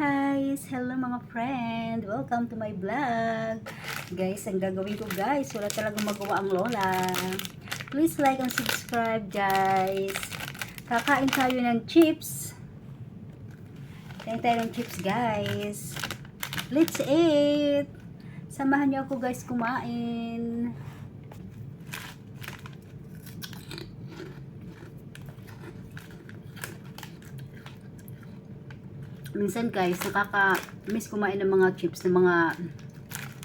guys! Hello mga friend! Welcome to my vlog! Guys, ang gagawin ko guys, wala talagang magawa ang lola. Please like and subscribe guys. Kakain tayo ng chips. Kain tayo ng chips guys. Let's eat! Samahan niyo ako guys kumain. Minsan guys, nakaka-miss kumain ng mga chips, ng mga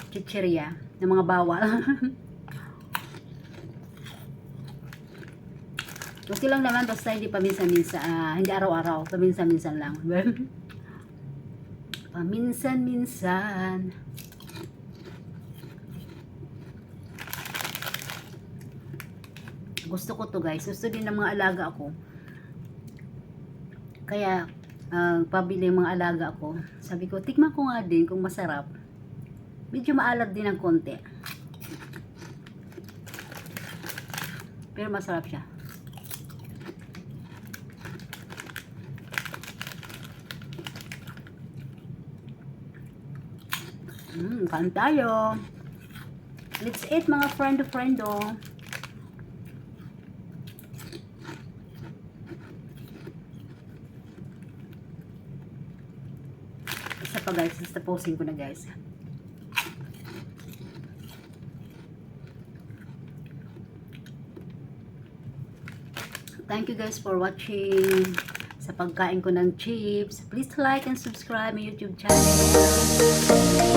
chicheria, ng mga bawal. Okay lang naman, basta hindi paminsan-minsan, ah, hindi araw-araw, paminsan-minsan lang. paminsan-minsan. Gusto ko to guys, gusto din ng mga alaga ko. Kaya, uh, pabili yung mga alaga ko. Sabi ko, tikman ko nga din kung masarap. Medyo maalat din ng konti. Pero masarap siya. Hmm, kain tayo. Let's eat mga friend-friendo. Isa pa guys, basta posing ko na guys. Thank you guys for watching sa pagkain ko ng chips. Please like and subscribe my YouTube channel.